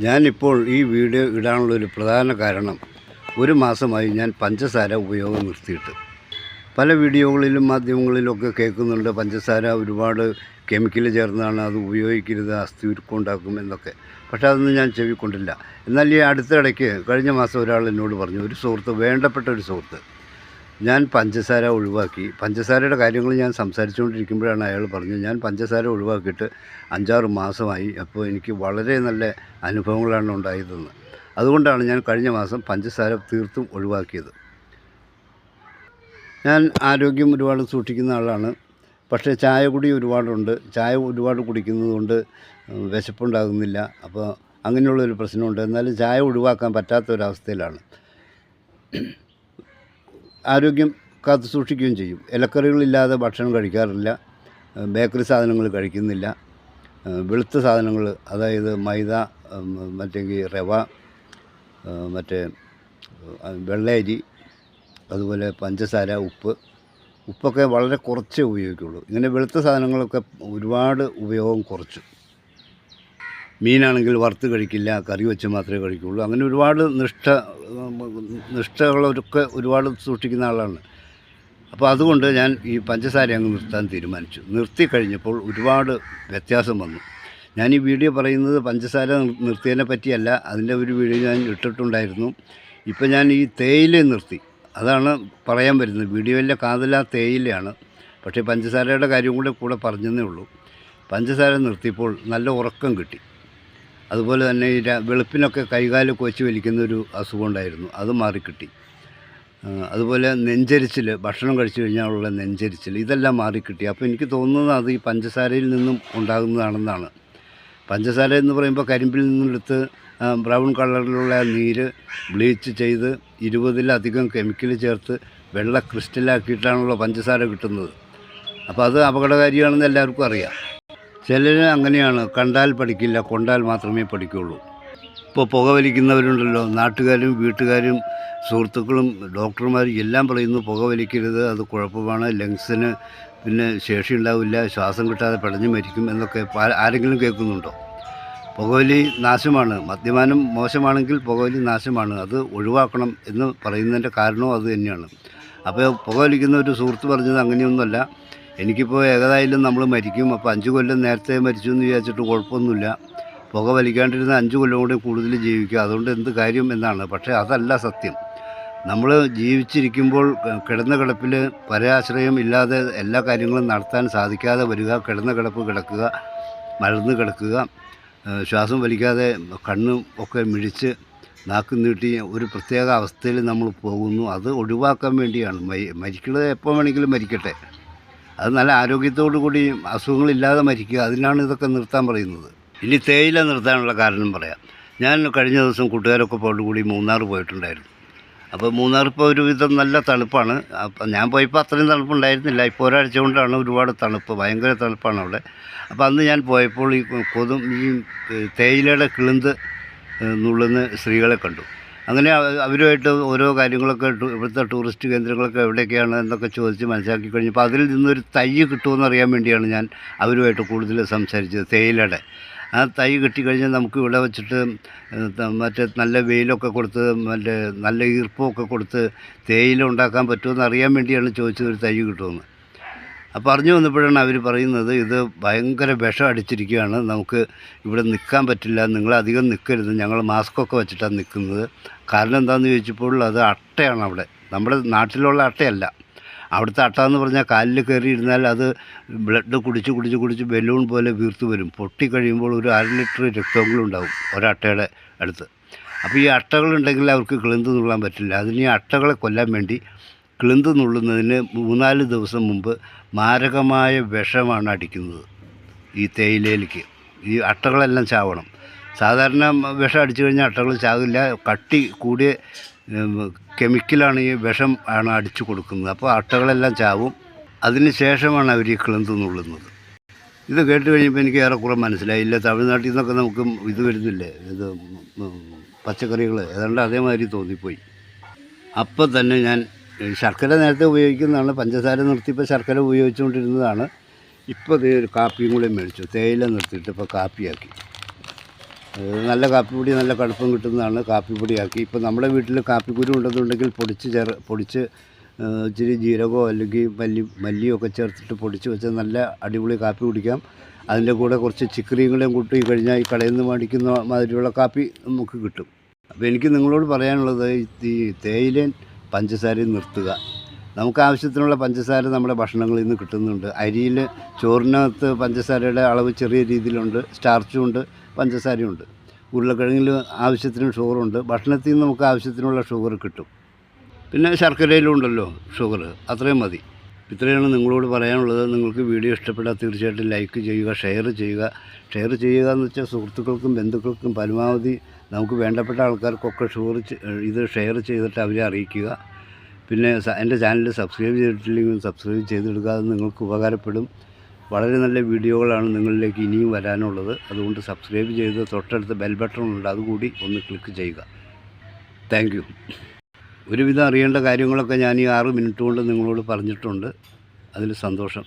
ഞാനിപ്പോൾ ഈ വീഡിയോ ഇടാനുള്ള ഒരു പ്രധാന കാരണം ഒരു മാസമായി ഞാൻ പഞ്ചസാര ഉപയോഗം നിർത്തിയിട്ട്. പല വീഡിയോകളിലും മാധ്യമങ്ങളിലൊക്കെ കേൾക്കുന്നുണ്ട് പഞ്ചസാര ഒരുപാട് കെമിക്കൽ ചേർന്നാണ് അത് ഉപയോഗിക്കരുത് അസ്ഥി ഉരുക്കുണ്ടാക്കും എന്നൊക്കെ. പക്ഷേ അതൊന്നും ഞാൻ ചെവിക്കൊണ്ടില്ല. എന്നാൽ ഈ അടുത്തിടയ്ക്ക് കഴിഞ്ഞ മാസം ഒരാൾ എന്നോട് പറഞ്ഞു ഒരു സുഹൃത്ത് വേണ്ടപ്പെട്ട ഒരു സുഹൃത്ത് ഞാൻ പഞ്ചസാര ഒഴിവാക്കി. പഞ്ചസാരയുടെ കാര്യങ്ങൾ ഞാൻ സംസാരിച്ചുകൊണ്ടിരിക്കുമ്പോഴാണ് അയാൾ പറഞ്ഞത്. ഞാൻ പഞ്ചസാര ഒഴിവാക്കിയിട്ട് അഞ്ചാറ് മാസമായി. അപ്പോൾ എനിക്ക് വളരെ നല്ല അനുഭവങ്ങളാണ് ഉണ്ടായതെന്ന്. അതുകൊണ്ടാണ് ഞാൻ കഴിഞ്ഞ മാസം പഞ്ചസാര തീർത്തും ഒഴിവാക്കിയത്. ഞാൻ ആരോഗ്യം ഒരുപാട് സൂക്ഷിക്കുന്ന ആളാണ്. പക്ഷേ ചായ കുടി ഒരുപാടുണ്ട്. ചായ ഒരുപാട് കുടിക്കുന്നത് കൊണ്ട് വിശപ്പുണ്ടാകുന്നില്ല. അപ്പോൾ അങ്ങനെയുള്ളൊരു പ്രശ്നമുണ്ട്. എന്നാലും ചായ ഒഴിവാക്കാൻ പറ്റാത്ത ഒരവസ്ഥയിലാണ് ആരോഗ്യം കാത്തു സൂക്ഷിക്കുകയും ചെയ്യും. ഇലക്കറികളില്ലാതെ ഭക്ഷണം കഴിക്കാറില്ല. ബേക്കറി സാധനങ്ങൾ കഴിക്കുന്നില്ല. വെളുത്ത സാധനങ്ങൾ അതായത് മൈദ മറ്റെങ്കിൽ റവ മറ്റേ വെള്ളരി അതുപോലെ പഞ്ചസാര ഉപ്പ് ഉപ്പൊക്കെ വളരെ കുറച്ചേ ഉപയോഗിക്കുള്ളൂ. ഇങ്ങനെ വെളുത്ത സാധനങ്ങളൊക്കെ ഒരുപാട് ഉപയോഗം കുറച്ചു. മീനാണെങ്കിൽ വറുത്ത് കഴിക്കില്ല കറി വെച്ച് മാത്രമേ കഴിക്കുള്ളൂ. അങ്ങനെ ഒരുപാട് നിഷ്ഠ നിഷ്ഠകളൊക്കെ ഒരുപാട് സൂക്ഷിക്കുന്ന ആളാണ്. അപ്പോൾ അതുകൊണ്ട് ഞാൻ ഈ പഞ്ചസാര അങ്ങ് നിർത്താൻ തീരുമാനിച്ചു. നിർത്തി കഴിഞ്ഞപ്പോൾ ഒരുപാട് വ്യത്യാസം വന്നു. ഞാൻ ഈ വീഡിയോ പറയുന്നത് പഞ്ചസാര നിർ- നിർത്തിയതിനെ പറ്റിയല്ല. അതിന്റെ ഒരു വീഡിയോ ഞാൻ ഇട്ടിട്ടുണ്ടായിരുന്നു. ഇപ്പോൾ ഞാൻ ഈ തേയില നിർത്തി. അതാണ് പറയാൻ വരുന്നത്. വീഡിയോയിലെ കാതല തേയിലയാണ്. പക്ഷേ പഞ്ചസാരയുടെ കാര്യം കൂടെ കൂടെ പറഞ്ഞതേ ഉള്ളൂ. പഞ്ചസാര നിർത്തിയപ്പോൾ നല്ല ഉറക്കം കിട്ടി. അതുപോലെ തന്നെ ഈ വെളുപ്പിനൊക്കെ കൈകാൽ കൊച്ചു വലിക്കുന്ന ഒരു അസുഖം ഉണ്ടായിരുന്നു. അത് മാറിക്കിട്ടി. അതുപോലെ നെഞ്ചരിച്ചിൽ ഭക്ഷണം കഴിച്ചു കഴിഞ്ഞാലുള്ള നെഞ്ചരിച്ചിൽ ഇതെല്ലാം മാറിക്കിട്ടി. അപ്പോൾ എനിക്ക് തോന്നുന്നത് അത് ഈ പഞ്ചസാരയിൽ നിന്നും ഉണ്ടാകുന്നതാണെന്നാണ്. പഞ്ചസാര എന്ന് പറയുമ്പോൾ കരിമ്പിൽ നിന്നെടുത്ത് ബ്രൗൺ കളറിലുള്ള നീര് ബ്ലീച്ച് ചെയ്ത് ഇരുപതിലധികം കെമിക്കൽ ചേർത്ത് വെള്ള ക്രിസ്റ്റലാക്കിയിട്ടാണല്ലോ പഞ്ചസാര കിട്ടുന്നത്. അപ്പോൾ അത് അപകടകാരിയാണെന്ന് എല്ലാവർക്കും അറിയാം. ചിലർ അങ്ങനെയാണ് കണ്ടാൽ പഠിക്കില്ല കൊണ്ടാൽ മാത്രമേ പഠിക്കുകയുള്ളൂ ഇപ്പോൾ പുകവലിക്കുന്നവരുണ്ടല്ലോ നാട്ടുകാരും വീട്ടുകാരും സുഹൃത്തുക്കളും ഡോക്ടർമാരും എല്ലാം പറയുന്നു പുകവലിക്കരുത് അത് കുഴപ്പമാണ് ലങ്സിന് പിന്നെ ശേഷി ഉണ്ടാവില്ല ശ്വാസം കിട്ടാതെ പിടഞ്ഞു മരിക്കും എന്നൊക്കെ ആരെങ്കിലും കേൾക്കുന്നുണ്ടോ? പുകവലി നാശമാണ് മദ്യപാനം മോശമാണെങ്കിൽ പുകവലി നാശമാണ് അത് ഒഴിവാക്കണം എന്ന് പറയുന്നതിന്റെ കാരണവും അത് തന്നെയാണ്. അപ്പോൾ പുകവലിക്കുന്ന ഒരു സുഹൃത്ത് പറഞ്ഞത് അങ്ങനെയൊന്നുമല്ല എനിക്കിപ്പോൾ ഏകതായാലും നമ്മൾ മരിക്കും. അപ്പോൾ അഞ്ച് കൊല്ലം നേരത്തെ മരിച്ചു എന്ന് വിചാരിച്ചിട്ട് കുഴപ്പമൊന്നുമില്ല. പുക വലിക്കാണ്ടിരുന്ന അഞ്ച് കൊല്ലം കൂടി കൂടുതൽ ജീവിക്കുക. അതുകൊണ്ട് എന്ത് കാര്യം എന്നാണ്. പക്ഷേ അതല്ല സത്യം. നമ്മൾ ജീവിച്ചിരിക്കുമ്പോൾ കിടന്ന കിടപ്പിൽ പരാശ്രയം ഇല്ലാതെ എല്ലാ കാര്യങ്ങളും നടത്താൻ സാധിക്കാതെ വരിക കിടന്ന കിടപ്പ് കിടക്കുക മലർന്ന് കിടക്കുക ശ്വാസം വലിക്കാതെ കണ്ണും ഒക്കെ മിഴിച്ച് നാക്ക് നീട്ടി ഒരു പ്രത്യേക അവസ്ഥയിൽ നമ്മൾ പോകുന്നു. അത് ഒഴിവാക്കാൻ വേണ്ടിയാണ്. മരി- മരിക്കുന്നത് എപ്പോൾ വേണമെങ്കിലും മരിക്കട്ടെ. അത് നല്ല ആരോഗ്യത്തോടു കൂടി അസുഖങ്ങളില്ലാതെ മരിക്കുക അതിനാണ് ഇതൊക്കെ നിർത്താൻ പറയുന്നത്. ഇനി തേയില നിർത്താനുള്ള കാരണം പറയാം. ഞാൻ കഴിഞ്ഞ ദിവസം കൂട്ടുകാരൊക്കെ പോയിട്ട് കൂടി മൂന്നാർ പോയിട്ടുണ്ടായിരുന്നു. അപ്പോൾ മൂന്നാർ ഇപ്പോൾ ഒരുവിധം നല്ല തണുപ്പാണ്. അപ്പം ഞാൻ പോയപ്പോൾ അത്രയും തണുപ്പുണ്ടായിരുന്നില്ല. ഇപ്പോൾ ഒരാഴ്ച കൊണ്ടാണ് ഒരുപാട് തണുപ്പ് ഭയങ്കര തണുപ്പാണ് അവിടെ. അപ്പോൾ അന്ന് ഞാൻ പോയപ്പോൾ ഈ കൊതും ഈ തേയിലയുടെ കിളുന്ത് നുള്ളുന്ന സ്ത്രീകളെ കണ്ടു. അങ്ങനെ അവരുമായിട്ട് ഓരോ കാര്യങ്ങളൊക്കെ ഇവിടുത്തെ ടൂറിസ്റ്റ് കേന്ദ്രങ്ങളൊക്കെ എവിടെയൊക്കെയാണ് എന്നൊക്കെ ചോദിച്ച് മനസ്സിലാക്കി കഴിഞ്ഞപ്പോൾ അതിൽ നിന്നൊരു തൈ കിട്ടുമെന്ന് അറിയാൻ വേണ്ടിയാണ് ഞാൻ അവരുമായിട്ട് കൂടുതൽ സംസാരിച്ചത് തേയിലയുടെ ആ തൈ കിട്ടിക്കഴിഞ്ഞാൽ നമുക്ക് ഇവിടെ വെച്ചിട്ട് മറ്റേ നല്ല വെയിലൊക്കെ കൊടുത്ത് മറ്റേ നല്ല ഈർപ്പമൊക്കെ കൊടുത്ത് തേയില ഉണ്ടാക്കാൻ പറ്റുമെന്ന് അറിയാൻ വേണ്ടിയാണ് ചോദിച്ചത് ഒരു തൈ കിട്ടുമെന്ന് അപ്പോൾ അറിഞ്ഞു വന്നപ്പോഴാണ് അവർ പറയുന്നത് ഇത് ഭയങ്കര വിഷം അടിച്ചിരിക്കുകയാണ്. നമുക്ക് ഇവിടെ നിൽക്കാൻ പറ്റില്ല. നിങ്ങൾ അധികം നിൽക്കരുത് ഞങ്ങൾ മാസ്കൊക്കെ വെച്ചിട്ടാണ് നിൽക്കുന്നത് കാരണം എന്താണെന്ന് ചോദിച്ചപ്പോൾ അത് അട്ടയാണ് അവിടെ. നമ്മുടെ നാട്ടിലുള്ള അട്ടയല്ല. അവിടുത്തെ അട്ട എന്ന് പറഞ്ഞാൽ കാലിൽ കയറി ഇരുന്നാൽ അത് ബ്ലഡ് കുടിച്ച് കുടിച്ച് കുടിച്ച് ബലൂൺ പോലെ വീർത്ത് വരും. പൊട്ടി കഴിയുമ്പോൾ ഒരു അര ലിറ്റർ രക്തമെങ്കിലും ഉണ്ടാവും ഒരട്ടയുടെ അടുത്ത്. അപ്പോൾ ഈ അട്ടകളുണ്ടെങ്കിൽ അവർക്ക് കിളിന്ത് നുള്ളാൻ പറ്റില്ല. അതിന് ഈ അട്ടകളെ കൊല്ലാൻ വേണ്ടി കിളിന്ത് നുള്ളുന്നതിന് മൂന്നാൽ ദിവസം മുമ്പ് മാരകമായ വിഷമാണ് അടിക്കുന്നത് ഈ തേയിലയിലേക്ക്. ഈ അട്ടകളെല്ലാം ചാവണം. സാധാരണ വിഷം അടിച്ചു കഴിഞ്ഞാൽ അട്ടകൾ ചാകില്ല കട്ടി കൂടിയ കെമിക്കലാണ് ഈ വിഷം ആണ് അടിച്ചു കൊടുക്കുന്നത്. അപ്പോൾ അട്ടകളെല്ലാം ചാവും. അതിന് ശേഷമാണ് അവർ ഈ കിളന്ത് നുള്ളുന്നത്. ഇത് കേട്ട് കഴിയുമ്പോൾ എനിക്ക് ഏറെക്കുറെ മനസ്സിലായില്ല തമിഴ്നാട്ടിൽ നിന്നൊക്കെ നമുക്ക് ഇത് വരുന്നില്ലേ? ഇത് പച്ചക്കറികൾ. ഏതാണ്ട് അതേമാതിരി തോന്നിപ്പോയി. അപ്പോൾ തന്നെ ഞാൻ ശർക്കര നേരത്തെ ഉപയോഗിക്കുന്നതാണ് പഞ്ചസാര നിർത്തിയപ്പോൾ ശർക്കര ഉപയോഗിച്ചുകൊണ്ടിരുന്നതാണ്. ഇപ്പോൾ ഇത് ഒരു കാപ്പിയും കൂടെ മേടിച്ചു തേയില നിർത്തിയിട്ട് ഇപ്പോൾ കാപ്പിയാക്കി. നല്ല കാപ്പിപ്പൊടി നല്ല കടുപ്പം കിട്ടുന്നതാണ് കാപ്പിപ്പൊടിയാക്കി. ഇപ്പോൾ നമ്മുടെ വീട്ടിൽ കാപ്പിക്കുരു ഉണ്ടെന്നുണ്ടെങ്കിൽ പൊടിച്ച് ചേർ പൊടിച്ച് ഇച്ചിരി ജീരകമോ അല്ലെങ്കിൽ മല്ലി മല്ലിയോ ഒക്കെ ചേർത്തിട്ട് പൊടിച്ച് വെച്ചാൽ നല്ല അടിപൊളി കാപ്പി കുടിക്കാം. അതിന്റെ കൂടെ കുറച്ച് ചിക്കറിയും കൂടെയും കൂട്ടി കഴിഞ്ഞാൽ ഈ കടയിൽ നിന്ന് മേടിക്കുന്ന മാതിരിയുള്ള കാപ്പി നമുക്ക് കിട്ടും. അപ്പോൾ എനിക്ക് നിങ്ങളോട് പറയാനുള്ളത് ഈ- തേയിലയും പഞ്ചസാരയും നിർത്തുക. നമുക്ക് ആവശ്യത്തിനുള്ള പഞ്ചസാര നമ്മുടെ ഭക്ഷണങ്ങളിൽ നിന്ന് കിട്ടുന്നുണ്ട്. അരിയിൽ ചോറിനകത്ത് പഞ്ചസാരയുടെ അളവ് ചെറിയ രീതിയിലുണ്ട്. സ്റ്റാർച്ചും ഉണ്ട് പഞ്ചസാരയും ഉണ്ട് ഉരുളക്കിഴങ്ങിൽ ആവശ്യത്തിന് ഷുഗറുണ്ട്. ഭക്ഷണത്തിൽ നിന്ന് നമുക്ക് ആവശ്യത്തിനുള്ള ഷുഗർ കിട്ടും. പിന്നെ ശർക്കരയിലും ഉണ്ടല്ലോ ഷുഗർ. അത്രയും മതി. ഇത്രയാണ് നിങ്ങളോട് പറയാനുള്ളത്. നിങ്ങൾക്ക് വീഡിയോ ഇഷ്ടപ്പെട്ടാൽ തീർച്ചയായിട്ടും ലൈക്ക് ചെയ്യുക ഷെയർ ചെയ്യുക. ഷെയർ ചെയ്യുക എന്ന് വെച്ചാൽ സുഹൃത്തുക്കൾക്കും ബന്ധുക്കൾക്കും പരമാവധി നമുക്ക് വേണ്ടപ്പെട്ട ആൾക്കാർക്കൊക്കെ ഷൂർ ഇത് ഷെയർ ചെയ്തിട്ട് അവരെ അറിയിക്കുക. പിന്നെ എന്റെ ചാനൽ സബ്സ്ക്രൈബ് ചെയ്തിട്ടില്ലെങ്കിൽ സബ്സ്ക്രൈബ് ചെയ്തെടുക്കുക. അത് നിങ്ങൾക്ക് ഉപകാരപ്പെടും. വളരെ നല്ല വീഡിയോകളാണ് നിങ്ങളിലേക്ക് ഇനിയും വരാനുള്ളത്. അതുകൊണ്ട് സബ്സ്ക്രൈബ് ചെയ്ത് തൊട്ടടുത്ത് ബെൽ ബട്ടൺ ഉണ്ട്. അതുകൂടി ഒന്ന് ക്ലിക്ക് ചെയ്യുക. Thank you. ഒരുവിധം അറിയേണ്ട കാര്യങ്ങളൊക്കെ ഞാൻ ഈ ആറ് മിനിറ്റ് കൊണ്ട് നിങ്ങളോട് പറഞ്ഞിട്ടുണ്ട്. അതിൽ സന്തോഷം.